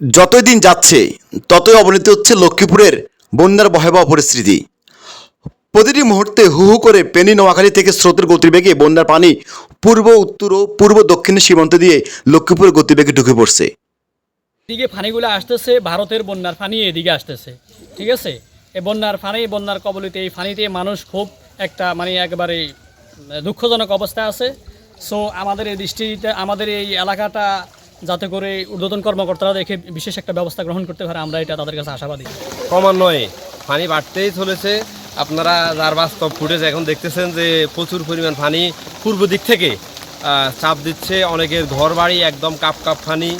যতই দিন যাচ্ছে, ততই অবনতি হচ্ছে লক্ষ্মীপুরের বন্যার ভয়াবহ পরিস্থিতি। প্রতিটি মুহূর্তে হু হু করে পেনি নোয়াখালী থেকে স্রোতের গতিবেগে বন্যার পানি পূর্ব, উত্তর ও পূর্ব দক্ষিণের সীমান্ত দিয়ে লক্ষ্মীপুরের গতিবেগে ঢুকে পড়ছে। এদিকে পানিগুলো আসতেছে, ভারতের বন্যার পানি এদিকে আসতেছে। ঠিক আছে? এই বন্যার পানি, বন্যার কবলিতে এই পানিতে মানুষ খুব একটা মানে একবারে দুঃখজনক অবস্থায় আছে। সো আমাদের এই দৃষ্টিতে, আমাদের এই এলাকাটা যাতে করে ঊর্ধ্বতন কর্মকর্তারা দেখে বিশেষ একটা ব্যবস্থা গ্রহণ করতে পারে, আমরা এটা তাদের কাছে আশাবাদী। ক্রমান্বয়ে পানি বাড়তেই চলেছে। আপনারা যার বাস্তব ফুটেজ এখন দেখতেছেন যে প্রচুর পরিমাণ পানি পূর্ব দিক থেকে চাপ দিচ্ছে। অনেকের ঘর বাড়ি একদম কাপ কাপ পানি।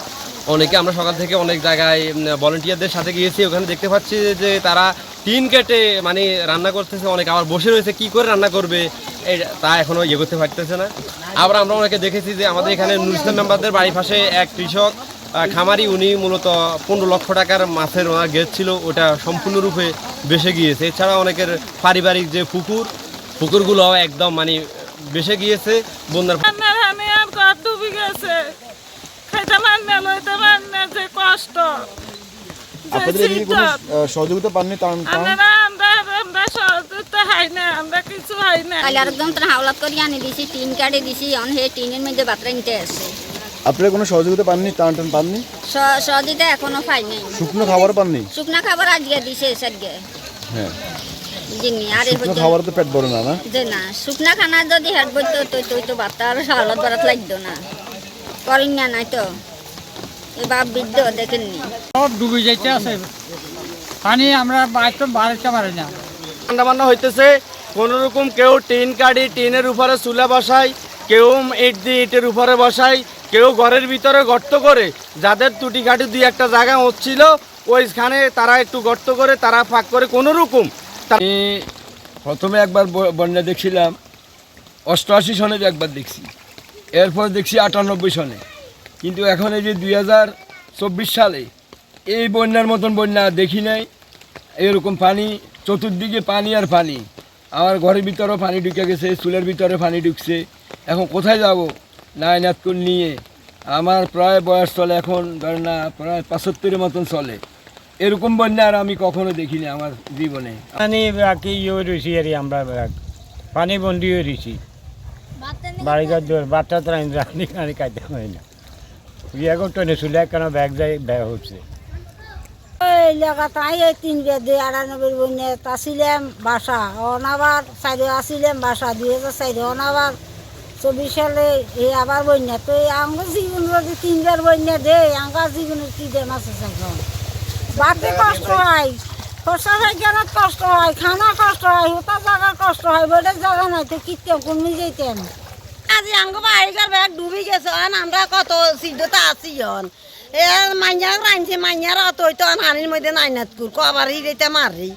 অনেকে আমরা সকাল থেকে অনেক জায়গায় ভলেন্টিয়ারদের সাথে গিয়েছি। ওখানে দেখতে পাচ্ছি যে তারা টিন কেটে মানে রান্না করতেছে। অনেক আবার বসে রয়েছে। কি করে রান্না করবে? তা এখনও ইয়ে করতে পারতেছে না। আবার আমরা অনেকে দেখেছি যে আমাদের এখানে নুর ইসলাম মেম্বারদের বাড়ির পাশে এক কৃষক আহ, খামারি উনি মূলত পনেরো লক্ষ টাকার মাছের ওনার গেট ছিল ওটা সম্পূর্ণরূপে বেসে গিয়েছে। এছাড়া অনেকের পারিবারিক যে পুকুর পুকুরগুলো একদম মানে বেসে গিয়েছে বন্যার রান্নার আর ঘর ডুবি গেছে খাইতে না লইতে না যে কষ্ট। আপনাদের এদিকে কোনো সহযোগিতা পাননি তার কারণ আপনারা কোনো সহযোগিতা পাননি টান টান পাননি সহযোগিতা এখনও পাই শুকনো খাবার পাননি? শুকনা খাবার আজকে দিছে সাজকে হ্যাঁ। জিনি আর এই শুকনো পর্যন্ত- খাবার তো পেট ভরে না না? যে না শুকনা খানা যদি হেড বইতো তো তুই তো বাতা আর হাওলাত লাগতো না। করিন না নাই তো। বৃদ্ধ দেখেননি। সব ডুবে যাইতে আছে। পানি আমরা বাইরে বাড়িতে পারি না। বান্না হইতেছে কোনো রকম কেউ টিন কাটি টিনের উপরে চুলা বসায়, কেউ ইট দিয়ে ইটের উপরে বসায়, কেউ ঘরের ভিতরে গর্ত করে, যাদের টুটি কাটি দুই একটা জায়গা হচ্ছিল ওইখানে তারা একটু গর্ত করে, তারা ফাঁক করে কোনো রকম আমি প্রথমে একবার বন্যা দেখছিলাম, অষ্টআশি সনে একবার দেখছি, এরপর দেখছি আটানব্বই সনে। কিন্তু এখন এই যে দুই হাজার চব্বিশ সালে, এই বন্যার মতন বন্যা দেখি নাই, এরকম পানি চতুর্দিকে পানি আর পানি। আমার ঘরের ভিতরেও পানি ঢুকে গেছে চুলের ভিতরে পানি ঢুকছে। এখন কোথায় যাব? নায়নাথকুল নিয়ে। আমার প্রায় বয়স চলে এখন ধরেন না প্রায় পঁচাত্তরের মতন চলে। এরকম বন্যা আর আমি কখনো দেখিনি আমার জীবনে। পানি কি ইয়ে রয়েছি আর আমরা। পানি বন্দি হয়ে রয়েছি। বাড়িঘর দূর বাচ্চা তো রানি কানি খাইতে হয় না। বিয়ে করতে নেছিল কেন ব্যাগ যাই ব্যাগ হচ্ছে। এই লেখাটাই এই তিন বেদে আটানব্বই বন্যে আসিলাম বাসা। অনাবার চাইরে আসিলাম বাসা দুই হাজার চাইরে অনাবার। চব্বিশ সালে এই আবার বন্যা। তো এই আঙ্গুর জীবন যদি তিনবার বন্যা দে আঙ্গার জীবনের কি দেন আছে এখন বাড়তে কষ্ট হয় খরচা কেনার কষ্ট হয় খানা কষ্ট হয় ওটা জায়গার কষ্ট হয় বলে জায়গা নাই তো কিনতাম কোন যেতেন আজি ব্যাগ ডুবি গেছে আমরা কত আছি হন এ মাইয়ার হানির মধ্যে নাইনাত কুর মারি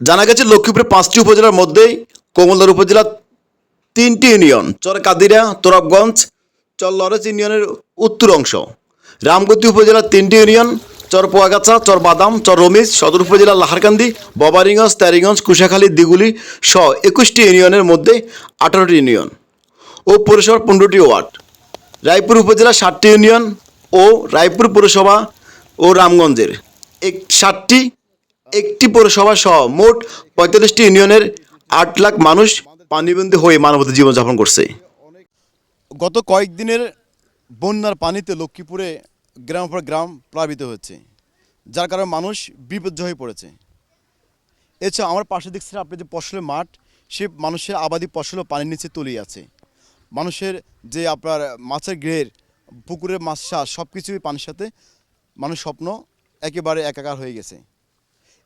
জানা গেছে লক্ষ্মীপুরের পাঁচটি উপজেলার মধ্যেই কমলদার উপজেলার তিনটি ইউনিয়ন চর কাদিরা তোরাবগঞ্জ চর লরেজ ইউনিয়নের উত্তর অংশ। রামগতি উপজেলার তিনটি ইউনিয়ন চর পোয়াগাছা, চর বাদাম, চর রমিজ, সদর উপজেলার লাহারকান্দি, ববারিগঞ্জ তেরিগঞ্জ কুশাখালী, দিগুলি সহ একুশটি ইউনিয়নের মধ্যে আঠারোটি ইউনিয়ন ও পৌরসভার পনেরোটি ওয়ার্ড। রায়পুর উপজেলার ষাটটি ইউনিয়ন ও রায়পুর পৌরসভা ও রামগঞ্জের এক ষাটটি, একটি পৌরসভা সহ মোট পঁয়তাল্লিশটি ইউনিয়নের আট লাখ মানুষ পানিবন্দী হয়ে মানবত জীবনযাপন করছে। গত কয়েকদিনের বন্যার পানিতে লক্ষ্মীপুরে গ্রাম পর গ্রাম প্লাবিত হচ্ছে, যার কারণে মানুষ বিপর্যয় হয়ে পড়েছে। এছাড়া আমার পাশে দেখছেন আপনি যে ফসলের মাঠ, সে মানুষের আবাদি ফসলও পানির নিচে তলিয়ে আছে মানুষের যে আপনার মাছের গ্রের পুকুরের মাছ চাষ সব কিছুই পানির সাথে মানুষ স্বপ্ন একেবারে একাকার হয়ে গেছে।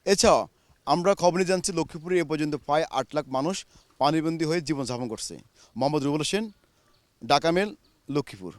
এছাড়াও আমরা খবর জানছি লক্ষ্মীপুরে এ পর্যন্ত প্রায় আট লাখ মানুষ পানিবন্দী হয়ে জীবনযাপন করছে। মোহাম্মদ রুবুল হোসেন ডাকামেল লক্ষ্মীপুর।